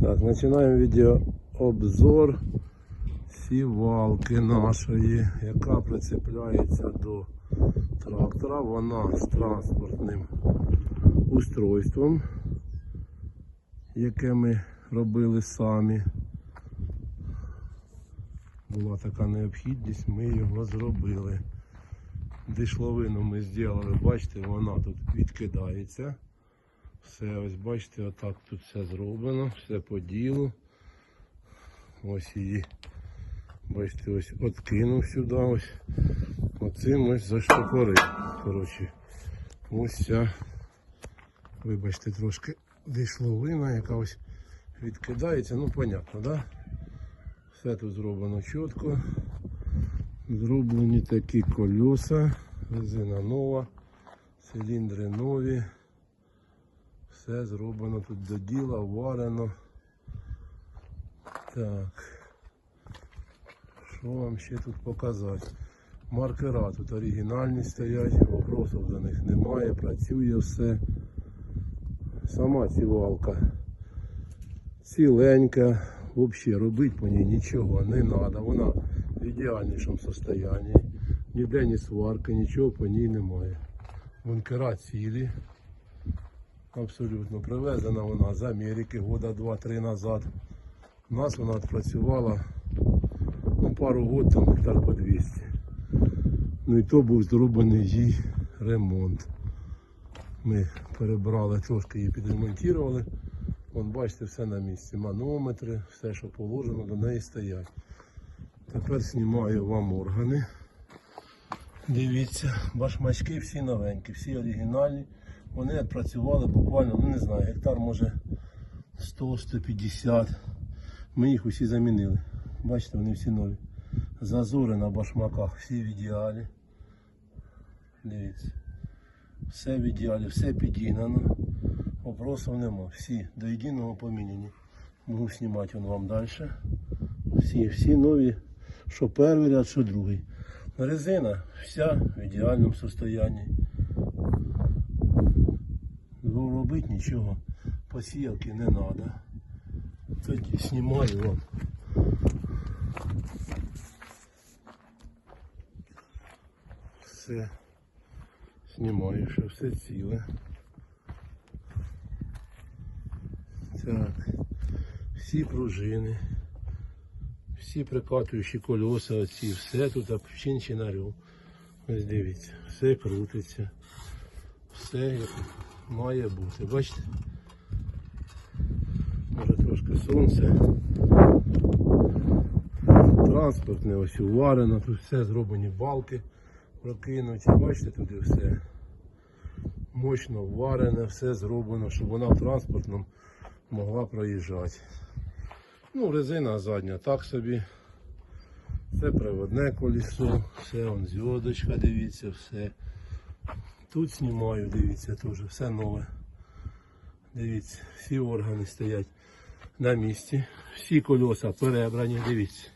Так, починаємо відеообзор сівалки нашої, яка прицепляється до трактора. Вона з транспортним устройством, яке ми робили самі. Була така необхідність, ми його зробили. Дишловину ми зробили, бачите, вона тут відкидається. Все, ось бачите, отак тут все зроблено, все по ділу. Ось її, бачите, ось откинув сюди, ось. Оцим ось заштопорив. Коротше, ось ця, вибачте, трошки дишловина, яка ось відкидається, ну понятно, да? Все тут зроблено чітко. Зроблені такі колеса, резина нова, циліндри нові. Все зроблено тут до діла, варено. Так. Що вам ще тут показати? Маркера тут оригінальні стоять, вопросів до них немає, працює все. Сама цівалка ціленька, взагалі робити по ній нічого не треба. Вона в ідеальнішому стані. Ніде ні сварки, нічого по ній немає. Бункера цілі. Абсолютно. Привезена вона з Америки года 2-3 назад. У нас вона працювала ну, пару років, там гектар по 200. Ну і то був зроблений їй ремонт. Ми перебрали, трошки її підремонтували. Вон бачите, все на місці. Манометри, все, що положено, до неї стоять. Тепер знімаю вам органи. Дивіться, башмачки всі новенькі, всі оригінальні. Вони працювали буквально, ну не знаю, гектар може 100-150. Ми їх усі замінили. Бачите, вони всі нові. Зазори на башмаках, всі в ідеалі. Дивіться. Все в ідеалі, все підігнано. Вопросів нема. Всі до єдиного поміняні. Можу знімати вам далі. Всі, всі нові, що перший ряд, що другий. Резина вся в ідеальному. Ну, робити нічого. Посіялки не треба. Тоді знімаю вам. Все. Знімаю, що все ціле. Так. Всі пружини. Всі прикатуючі колеса оці, все тут обчинчинарю. Ось дивіться, все крутиться. Все як має бути. Бачите? Може трошки сонце. Транспортне ось уварено, тут все зроблені балки прокинуті. Бачите, туди все мощно варене, все зроблено, щоб вона в транспортному могла проїжджати. Ну, резина задня так собі. Це приводне колесо, все он зв'язочка, дивіться, все. Тут знімаю, дивіться, теж все нове. Дивіться, всі органи стоять на місці. Всі колеса перебрані, дивіться.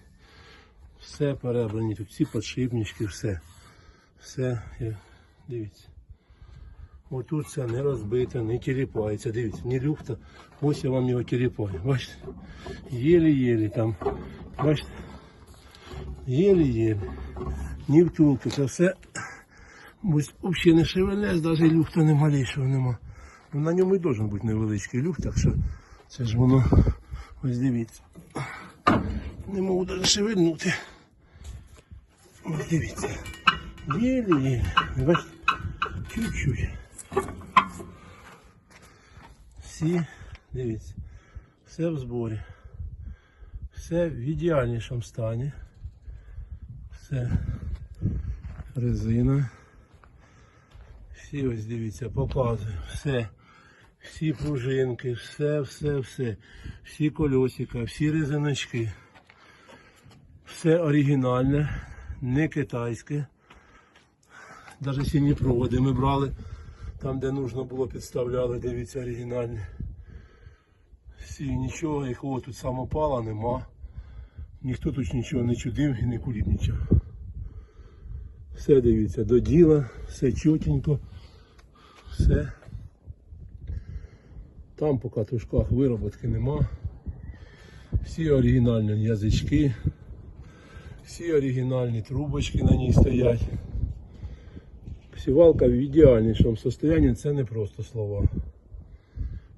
Все перебрані, тут всі подшипнички, все. Все, дивіться. Отут все не розбите, не тіліпається. Дивіться, ні люфта. Ось я вам його тіліпаю. Бачите? Єлі-єлі там. Бачите? Єлі-єлі. Ні втулки. Це все взагалі не шевелець, навіть люфта не малейшого нема. Ну, на ньому і должен бути невеличкий люфт, так що це ж воно. Ось дивіться. Не можу навіть шевельнути. Ось дивіться. Єлі-єлі. Бачите? Чуть-чуть. Всі, дивіться, все в зборі. Все в ідеальнішому стані. Все резина. Всі ось дивіться, показую. Все. Всі пружинки, все, все, все. Всі кольосика, всі резиночки. Все оригінальне, не китайське. Навіть сіні проводи ми брали. Там, де нужно було, підставляли, дивіться, оригінальні. Всі нічого, якого тут самопала нема. Ніхто тут нічого не чудив і не нічого. Все дивіться, до діла, все чотенько, все. Там по катушках вироботки нема. Всі оригінальні язички, всі оригінальні трубочки на ній стоять. Сівалка в ідеальнішому стані, це не просто слова.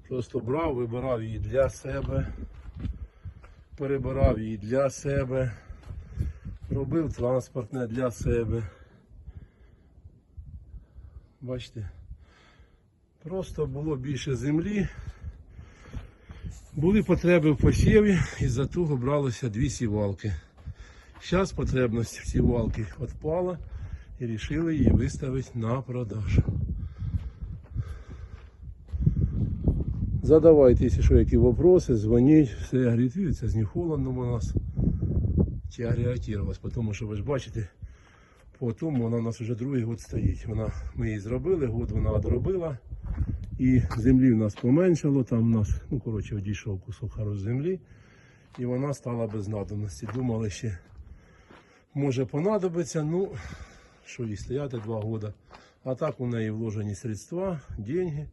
Просто брав, вибирав її для себе, перебирав її для себе, робив транспортне для себе. Бачите, просто було більше землі. Були потреби в посіві, і за того бралося дві сівалки. Зараз потребність сівалки відпала і вирішили її виставити на продажу. Задавайте, якщо що, які вопроси, дзвоніть, все агрітується, з не холодно у нас. Чи агрегатувалась, тому що ви ж бачите, по тому вона у нас вже другий год стоїть. Вона, ми її зробили, год вона одробила. І землі в нас поменшало, там у нас, ну коротше, одійшов кусок хорош землі, і вона стала без надобності. Думали ще, може понадобиться, ну, що їй стояти два роки. А так у неї вложені средства, деньги,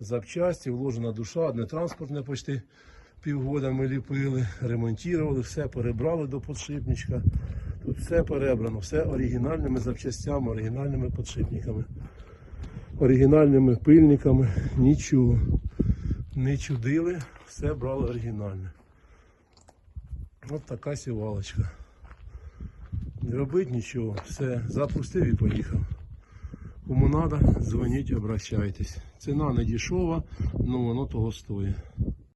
запчасті, вложена душа, одне транспортне почти півгода ми ліпили, ремонтували, все перебрали до подшипничка. Тут все перебрано, все оригінальними запчастями, оригінальними подшипниками оригінальними пильниками, нічого не чудили, все брали оригінальне. От така сівалочка. Не робити нічого, все, запустив і поїхав. Кому треба, дзвоніть, обращайтесь. Ціна не дешова, але воно того стоїть.